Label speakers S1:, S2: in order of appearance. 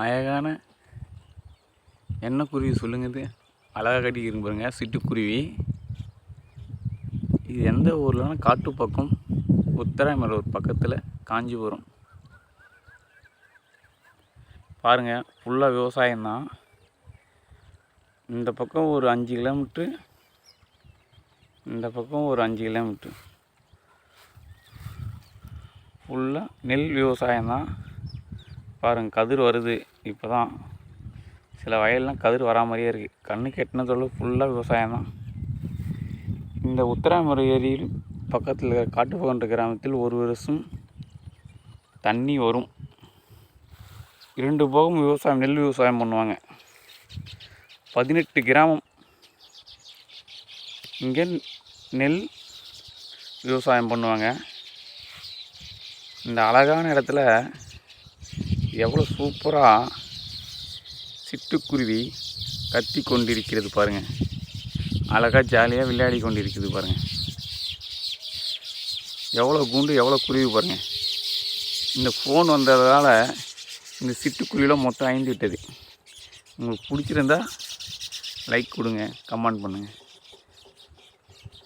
S1: அழகான என்ன குருவி சொல்லுங்க இது அழகாக கட்டிக்கிறங்க பாருங்க சிட்டுக்குருவி. இது எந்த ஊர்லனா காட்டு பக்கம் உத்தராமலூர் பக்கத்தில் காஞ்சிபுரம். பாருங்கள் ஃபுல்லாக விவசாயம்தான். இந்த பக்கம் ஒரு அஞ்சு கிலோமீட்ரு இந்த பக்கம் ஒரு அஞ்சு கிலோமீட்ரு. ஃபுல்லாக நெல் விவசாயம்தான். பாருங்கள் கதிர் வருது. இப்போ தான் சில வயல்லாம் கதிர் வரா மாதிரியே இருக்குது கண்ணுக்கு எட்டினதோட ஃபுல்லாக விவசாயம் தான். இந்த உத்தராமரை ஏரியில் பக்கத்தில் இருக்கிற காட்டுப்பகன்ற கிராமத்தில் ஒரு வருஷம் தண்ணி வரும். இரண்டு போகம் விவசாயம் நெல் விவசாயம் பண்ணுவாங்க. பதினெட்டு கிராமம். இங்கே நெல் விவசாயம் பண்ணுவாங்க. இந்த அழகான இடத்துல எவ்வளோ சூப்பராக சிட்டுக்குருவி கத்தி கொண்டிருக்கிறது பாருங்கள் அழகாக ஜாலியாக விளையாடி கொண்டிருக்கிறது பாருங்கள் எவ்வளோ குண்டு எவ்வளோ குருவி பாருங்கள் இந்த ஃபோன் வந்ததால் இந்த சிட்டுக்குருவிலாம் மொத்தம் ஐந்து விட்டது உங்களுக்கு பிடிச்சிருந்தா லைக் கொடுங்க கமெண்ட் பண்ணுங்கள்